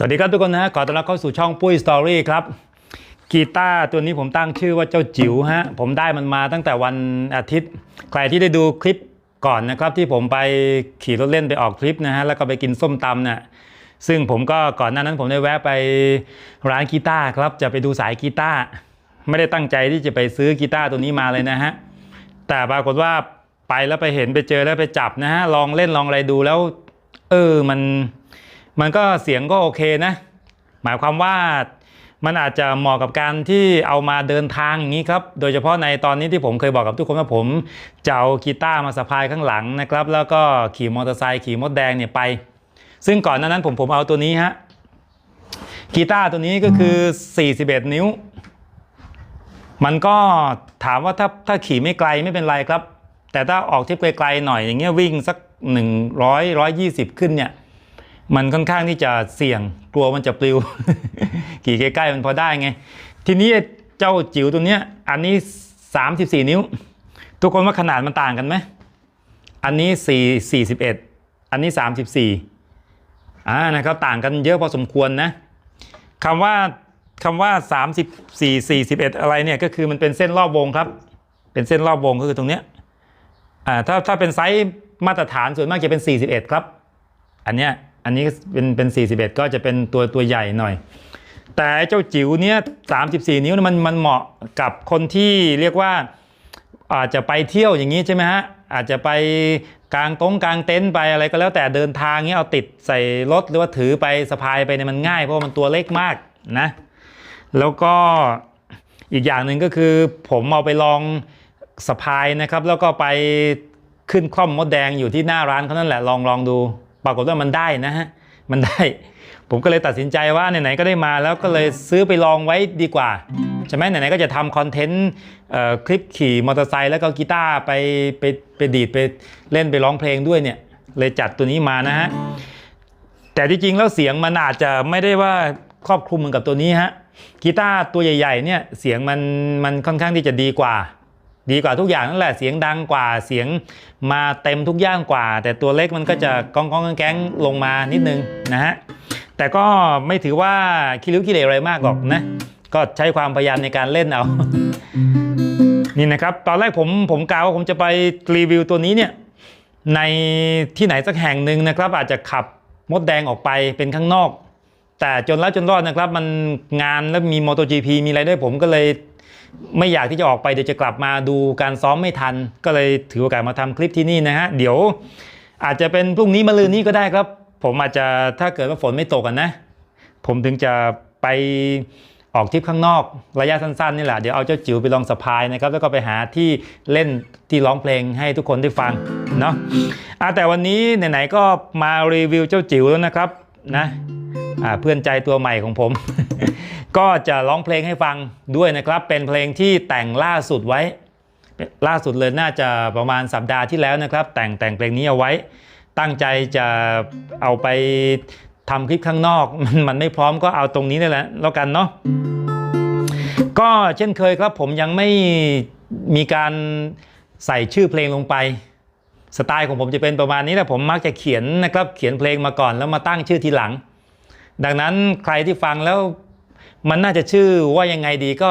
สวัสดีครับทุกคนนะขอต้อนรับเข้าสู่ช่องปุ้ยสตอรี่ครับกีตาร์ตัวนี้ผมตั้งชื่อว่าเจ้าจิ๋วฮะผมได้มันมาตั้งแต่วันอาทิตย์ ใครที่ได้ดูคลิปก่อนนะครับ ที่ผมไปขี่รถเล่นไปออกทริปนะฮะแล้วก็ไปกินส้มตำเนี่ยซึ่งผมก็ก่อนหน้านั้นผมได้แวะไปร้านกีตาร์ครับ จะไปดูสายกีตาร์ไม่ได้ตั้งใจที่จะไปซื้อกีตาร์ตัวนี้มาเลยนะฮะแต่ปรากฏว่าไปแล้วไปเห็นไปเจอแล้วไปจับนะฮะลองเล่นลองอะไรดูแล้ว เออมัน มันก็เสียงก็โอเคนะ หมายความว่ามันอาจจะเหมาะกับการที่เอามาเดินทางอย่างนี้ครับ โดยเฉพาะในตอนนี้ที่ผมเคยบอกกับทุกคนว่าผมจะเอากีตาร์มาสะพายข้างหลังนะครับ แล้วก็ขี่มอเตอร์ไซค์ขี่มดแดงเนี่ยไป ซึ่งก่อนหน้านั้นผมผมเอาตัวนี้ฮะกีตาร์ตัวนี้ก็คือ 41 นิ้ว มันก็ถามว่าถ้าถ้าขี่ไม่ไกลไม่เป็นไรครับ แต่ถ้าออกทริปไกลๆหน่อยอย่างเงี้ยวิ่งสัก 100 120 ขึ้นเนี่ย มันค่อนข้างที่จะเสี่ยงกลัวมันจะปลิวขี่ใกล้ๆมันพอได้ไง ทีนี้เจ้าจิ๋วตัวเนี้ย อันนี้ 34 นิ้ว ทุกคนว่าขนาดมันต่างกันไหมอันนี้ 4 41 อันนี้ 34อ่านะครับต่างกันเยอะพอสมควรนะคำว่าคำว่า 34 41 อะไรเนี่ยก็คือมันเป็นเส้นรอบวงครับ เป็นเส้นรอบวงก็คือตรงเนี้ยอ่าถ้าถ้าเป็นไซส์มาตรฐานส่วนมากจะเป็น 41 ครับ อันเนี้ย อันนี้เป็นเป็น41 ก็จะเป็นตัวตัวใหญ่หน่อย แต่เจ้าจิ๋วเนี้ย34 นิ้วมันมันเหมาะกับคนที่เรียกว่าอาจจะไปเที่ยวอย่างนี้ใช่ไหมฮะอาจจะไปกลางตรงกลางเต็นท์ไปอะไรก็แล้วแต่เดินทางเนี้ยเอาติดใส่รถหรือว่าถือไปสะพายไปเนี่ยมันง่ายเพราะมันตัวเล็กมากนะแล้วก็อีกอย่างหนึ่งก็คือผมเอาไปลองสะพายนะครับ แล้วก็ไปขึ้นคล่อมมดแดงอยู่ที่หน้าร้านเขานั่นแหละลองลองดู ปรากฏว่ามันได้นะฮะมันได้ ผมก็เลยตัดสินใจว่าไหนๆก็ได้มาแล้วก็เลยซื้อไปลองไว้ดีกว่าใช่ไหมไหนๆก็จะทำคอนเทนต์คลิปขี่มอเตอร์ไซค์แล้วก็กีตาร์ไปไปไปดีดไปเล่นไปร้องเพลงด้วยเนี่ยเลยจัดตัวนี้มานะฮะแต่ที่จริงแล้วเสียงมันอาจจะไม่ได้ว่าครอบคลุมเหมือนกับตัวนี้ฮะกีตาร์ตัวใหญ่ๆเนี่ยเสียงมันมันค่อนข้างที่จะดีกว่า ดีกว่าทุกอย่างนั่นแหละเสียงดังกว่าเสียงมาเต็มทุกอย่างกว่า แต่ตัวเล็กมันก็จะก้องก้องๆแก๊งๆลงมานิดนึงนะฮะแต่ก็ไม่ถือว่าคิริ้วกิเลสอะไรมากหรอกนะก็ใช้ความพยายามในการเล่นเอา นี่นะครับ ตอนแรกผมผมกล่าวว่าผมจะไปรีวิวตัวนี้เนี่ยในที่ไหนสักแห่งหนึ่งนะครับ อาจจะขับมดแดงออกไปเป็นข้างนอก แต่จนแล้วจนรอดนะครับ มันงานแล้วมี MotoGP มีอะไรด้วยผมก็เลย ไม่อยากที่จะออกไปเดี๋ยวจะกลับมาดูการซ้อมไม่ทัน ก็เลยถือโอกาสมาทำคลิปที่นี่นะฮะเดี๋ยวอาจจะเป็นพรุ่งนี้มะรืนนี้ก็ได้ครับ ผมอาจจะถ้าเกิดว่าฝนไม่ตกกันนะ ผมถึงจะไปออกทริปข้างนอกระยะสั้นๆนี่แหละเดี๋ยวเอาเจ้าจิ๋วไปลองสะพายนะครับแล้วก็ไปหาที่เล่นที่ร้องเพลงให้ทุกคนได้ฟังเนาะอะแต่วันนี้ไหนๆก็มารีวิวเจ้าจิ๋วแล้วนะครับนะอ่าเพื่อนใจตัวใหม่ของผม ก็จะร้องเพลงให้ฟังด้วยนะครับ เป็นเพลงที่แต่งล่าสุดไว้ ล่าสุดเลยน่าจะประมาณสัปดาห์ที่แล้วนะครับ แต่งแต่งเพลงนี้เอาไว้ ตั้งใจจะเอาไปทำคลิปข้างนอก มันมันไม่พร้อมก็เอาตรงนี้นี่แหละแล้วกันเนาะก็เช่นเคยครับผมยังไม่มีการใส่ชื่อเพลงลงไป สไตล์ของผมจะเป็นประมาณนี้แหละผมมักจะเขียนนะครับ เขียนเพลงมาก่อนแล้วมาตั้งชื่อทีหลัง ดังนั้นใครที่ฟังแล้ว มันน่าจะชื่อว่ายังไงดีก็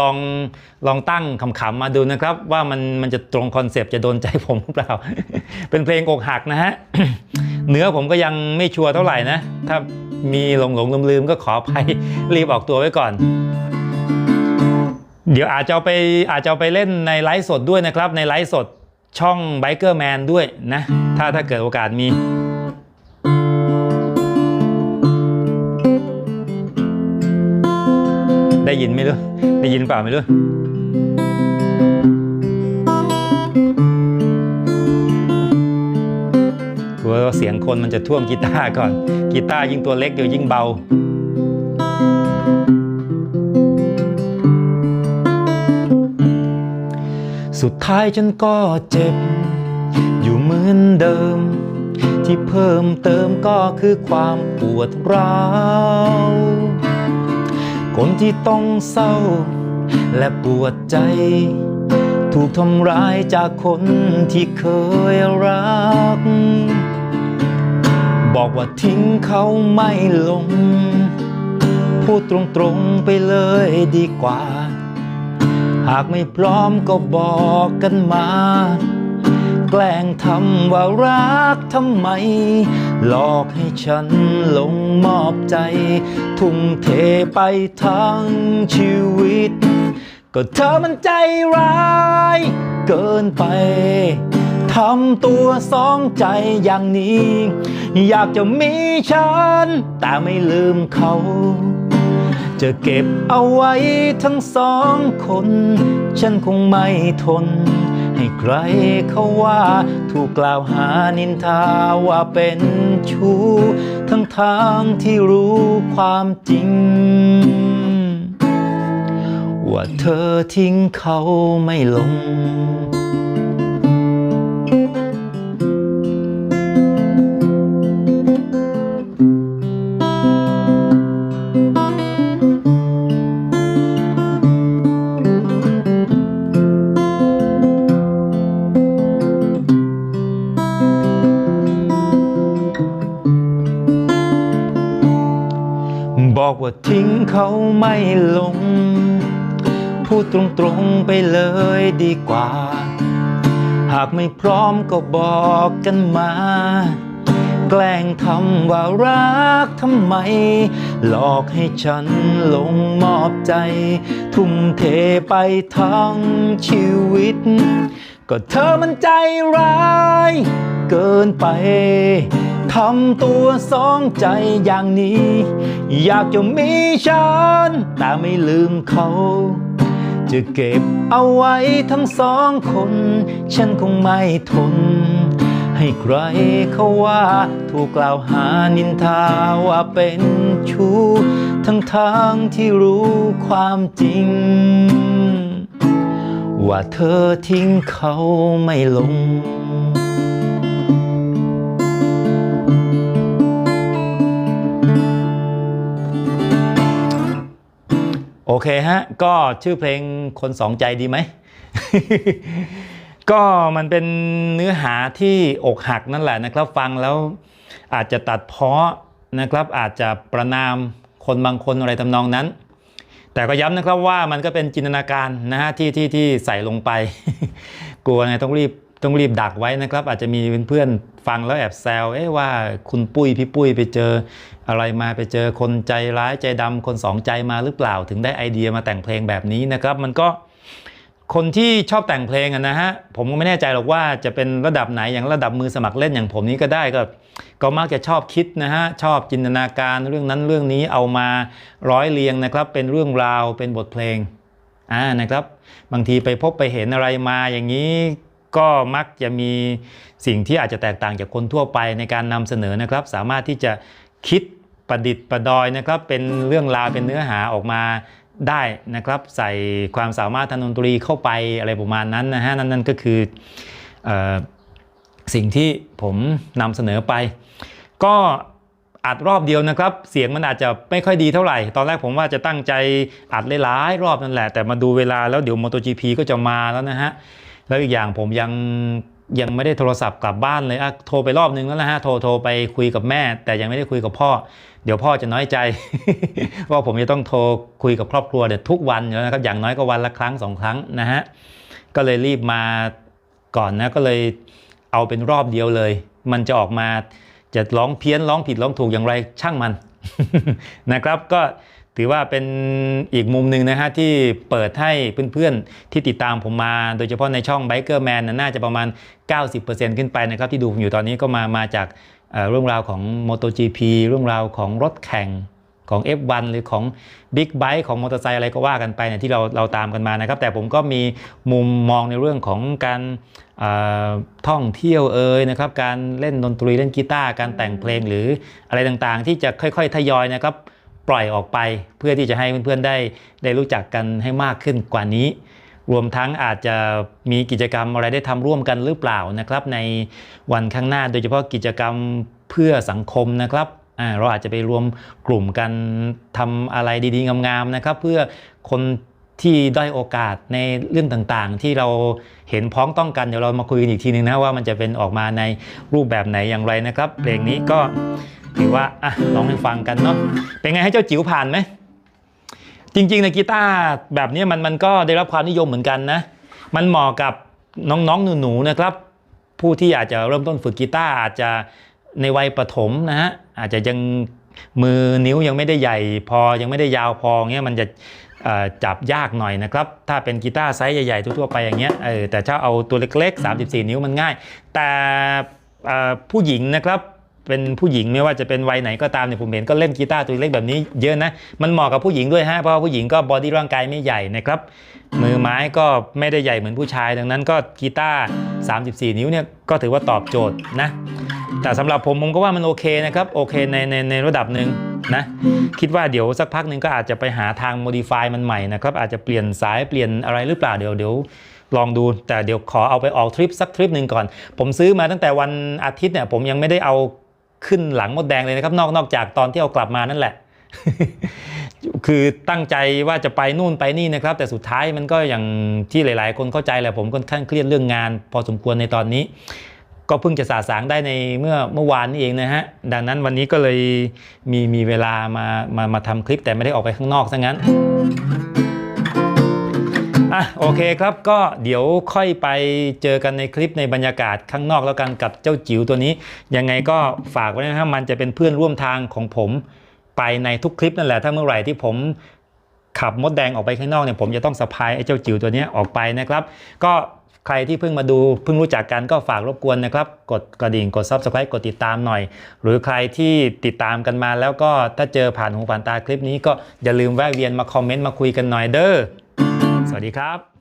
ลองลองตั้งคำๆมาดูนะครับ ว่ามันมันจะตรงคอนเซปต์จะโดนใจผมหรือเปล่า เป็นเพลงอกหักนะฮะ เนื้อผมก็ยังไม่ชัวร์เท่าไหร่นะ ถ้ามีหลงหลงลืมลืมก็ขออภัยรีบออกตัวไว้ก่อน เดี๋ยวอาจจะไปอาจจะไปเล่นในไลฟ์สดด้วยนะครับ ในไลฟ์สดช่อง Biker Man ด้วยนะ ถ้าถ้าเกิดโอกาสมี ได้ยินไหมรู้ได้ยินเปล่าไม่รู้กลัวว่าเสียงคนมันจะท่วมกีตาร์ก่อนกีตาร์ยิ่งตัวเล็กเดี๋ยวยิ่งเบาสุดท้ายฉันก็เจ็บ อยู่เหมือนเดิม ที่เพิ่มเติมก็คือความปวดร้าว คนที่ต้องเศร้า และปวดใจ ถูกทำร้ายจากคนที่เคยรัก บอกว่าทิ้งเขาไม่ลง พูดตรงๆไปเลยดีกว่า หากไม่พร้อมก็บอกกันมา แกล้งทำว่ารักทำไม หลอกให้ฉันลงมอบใจ ทุ่มเทไปทั้งชีวิต ก็เธอมันใจร้ายเกินไปทำตัวสองใจอย่างนี้ อยากจะมีฉัน แต่ไม่ลืมเขา จะเก็บเอาไว้ทั้งสองคน ฉันคงไม่ทน ให้ใครเขาว่าถูกกล่าวหานินทาว่าเป็นชู้ ทั้งทางที่รู้ความจริง ว่าเธอทิ้งเขาไม่ลง บอกว่าทิ้งเขาไม่ลง พูดตรงๆไปเลยดีกว่า หากไม่พร้อมก็บอกกันมา แกล้งทำว่ารักทำไม หลอกให้ฉันลงมอบใจ ทุ่มเทไปทั้งชีวิต ก็เธอมันใจร้าย เกินไป ทำตัวสองใจอย่างนี้ อยากจะมีฉัน แต่ไม่ลืมเขา จะเก็บเอาไว้ทั้งสองคน ฉันคงไม่ทน ให้ใครเขาว่า ถูกกล่าวหานินทาว่าเป็นชู้ ทั้งทางที่รู้ความจริง ว่าเธอทิ้งเขาไม่ลง โอเคฮะ ก็ชื่อเพลงคนสองใจดีไหม ก็มันเป็นเนื้อหาที่อกหักนั่นแหละนะครับ ฟังแล้วอาจจะตัดเพ้อนะครับ อาจจะประนามคนบางคนอะไรทำนองนั้น แต่ก็ย้ำนะครับว่ามันก็เป็นจินตนาการนะฮะที่ที่ที่ใส่ลงไป กลัวไงต้องรีบ ต้องรีบดักไว้นะครับ อาจจะมีเพื่อนๆฟังแล้วแอบแซวเอ๊ะว่าคุณปุ้ยพี่ปุ้ยไปเจอ อะไรมาไปเจอคนใจร้ายใจดำคนสองใจมาหรือเปล่า ถึงได้ไอเดียมาแต่งเพลงแบบนี้นะครับ มันก็คนที่ชอบแต่งเพลงนะฮะผมก็ไม่แน่ใจหรอกว่าจะเป็นระดับไหนอย่างระดับมือสมัครเล่นอย่างผมนี้ก็ได้ก็ก็มักจะชอบคิดนะฮะชอบจินตนาการเรื่องนั้นเรื่องนี้เอามาร้อยเรียงนะครับ เป็นเรื่องราวเป็นบทเพลงอ่านะครับ บางทีไปพบไปเห็นอะไรมาอย่างนี้ ก็มักจะมีสิ่งที่อาจจะแตกต่างจากคนทั่วไปในการนำเสนอนะครับ สามารถที่จะคิดประดิษฐ์ประดอยนะครับ เป็นเรื่องราวเป็นเนื้อหาออกมาได้นะครับ ใส่ความสามารถทางดนตรีเข้าไปอะไรประมาณนั้นนะฮะนั่นนั่นก็คือออสิ่งที่ผมนำเสนอไป ก็อัดรอบเดียวนะครับ เสียงมันอาจจะไม่ค่อยดีเท่าไหร่ ตอนแรกผมว่าจะตั้งใจอัดหลายๆรอบนั่นแหละ แต่มาดูเวลาแล้วเดี๋ยว MotoGP ก็จะมาแล้วนะฮะ แล้วอีกอย่างผมยังยังไม่ได้โทรศัพท์กลับบ้านเลยอะโทรไปรอบนึงแล้วนะฮะ โทรโทรไปคุยกับแม่ แต่ยังไม่ได้คุยกับพ่อ เดี๋ยวพ่อจะน้อยใจ ว่าผมจะต้องโทรคุยกับครอบครัวเดี๋ยวทุกวันอยู่แล้วนะครับ อย่างน้อยก็วันละครั้งสองครั้งนะฮะ ก็เลยรีบมาก่อนนะ ก็เลยเอาเป็นรอบเดียวเลย มันจะออกมาจะร้องเพี้ยนร้องผิดร้องถูกอย่างไรช่างมันนะครับ ก็ ถือว่าเป็นอีกมุมหนึ่งนะฮะที่เปิดให้เพื่อนๆ ที่ติดตามผมมา โดยเฉพาะในช่อง Biker Man น่าจะประมาณ 90%ขึ้นไปนะครับที่ดูผมอยู่ตอนนี้ก็มามาจากเรื่องราวของ MotoGP เรื่องราวของรถแข่งของ F1 หรือของ Big Bike ของมอเตอร์ไซค์อะไรก็ว่ากันไปเนี่ยที่เราเราตามกันมานะครับ แต่ผมก็มีมุมมองในเรื่องของการท่องเที่ยวเอ่ยนะครับ การเล่นดนตรีเล่นกีตาร์การแต่งเพลงหรืออะไรต่างๆ ที่จะค่อยๆ ทยอยนะครับ ปล่อยออกไปเพื่อที่จะให้เพื่อนๆได้ได้รู้จักกันให้มากขึ้นกว่านี้ รวมทั้งอาจจะมีกิจกรรมอะไรได้ทำร่วมกันหรือเปล่านะครับ ในวันข้างหน้าโดยเฉพาะกิจกรรมเพื่อสังคมนะครับเราอาจจะไปรวมกลุ่มกันทำอะไรดีๆงามๆนะครับ เพื่อคนที่ด้อยโอกาสในเรื่องต่างๆ ที่เราเห็นพ้องต้องกันเดี๋ยวเรามาคุยกันอีกทีนึงนะว่ามันจะเป็นออกมาในรูปแบบไหนอย่างไรนะครับ เพลงนี้ก็ ถือว่าอะลองให้ฟังกันเนาะเป็นไงให้เจ้าจิ๋วผ่านไหมจริงๆในกีตาร์แบบนี้มันมันก็ได้รับความนิยมเหมือนกันนะ มันเหมาะกับน้องๆหนูๆนะครับ ผู้ที่อาจจะเริ่มต้นฝึกกีตาร์อาจจะในวัยประถมนะฮะอาจจะยังมือนิ้วยังไม่ได้ใหญ่พอยังไม่ได้ยาวพอเงี้ยมันจะจับยากหน่อยนะครับ ถ้าเป็นกีตาร์ไซส์ใหญ่ๆทั่วๆไปอย่างเงี้ยเออแต่ถ้าเอาตัวเล็กๆ 34 นิ้วมันง่าย แต่ผู้หญิงนะครับ เป็นผู้หญิงไม่ว่าจะเป็นวัยไหนก็ตามเนี่ยผมเห็นก็เล่นกีตาร์ตัวเล็กแบบนี้เยอะนะ มันเหมาะกับผู้หญิงด้วยฮะเพราะผู้หญิงก็บอดี้ร่างกายไม่ใหญ่นะครับมือไม้ก็ไม่ได้ใหญ่เหมือนผู้ชาย ดังนั้นก็กีตาร์34 นิ้วเนี่ยก็ถือว่าตอบโจทย์นะ แต่สำหรับผมผมก็ว่ามันโอเคนะครับโอเคในในในระดับหนึ่งนะคิดว่าเดี๋ยวสักพักหนึ่งก็อาจจะไปหาทาง modify มันใหม่นะครับอาจจะเปลี่ยนสายเปลี่ยนอะไรหรือเปล่าเดี๋ยวเดี๋ยวลองดูแต่เดี๋ยวขอเอาไปออกทริปสักทริปหนึ่งก่อน ผมซื้อมาตั้งแต่วันอาทิตย์เนี่ยผมยังไม่ได้เอา ขึ้นหลังมดแดงเลยนะครับ นอกนอกจากตอนที่เอากลับมานั่นแหละ คือตั้งใจว่าจะไปนู่นไปนี่นะครับ แต่สุดท้ายมันก็อย่างที่หลาย ๆ คนเข้าใจแหละผมค่อนข้างเครียดเรื่องงาน พอสมควรในตอนนี้ ก็เพิ่งจะสาสางได้ในเมื่อเมื่อวานนี้เองนะฮะดังนั้นวันนี้ก็เลยมีมีเวลามามามาทำคลิปแต่ไม่ได้ออกไปข้างนอกซะงั้น อะโอเคครับก็เดี๋ยวค่อยไปเจอกันในคลิปในบรรยากาศข้างนอกแล้วกันกับเจ้าจิ๋วตัวนี้ ยังไงก็ฝากไว้นะครับมันจะเป็นเพื่อนร่วมทางของผมไปในทุกคลิปนั่นแหละถ้าเมื่อไหร่ที่ผมขับมดแดงออกไปข้างนอกเนี่ยผมจะต้องสะพายไอ้เจ้าจิ๋วตัวนี้ออกไปนะครับ ก็ใครที่เพิ่งมาดูเพิ่งรู้จักกันก็ฝากรบกวนนะครับ กดกระดิ่งกด subscribe กดติดตามหน่อย หรือใครที่ติดตามกันมาแล้วก็ถ้าเจอผ่านหูผ่านตาคลิปนี้ก็อย่าลืมแวะเวียนมาคอมเมนต์มาคุยกันหน่อยเด้อ สวัสดีครับ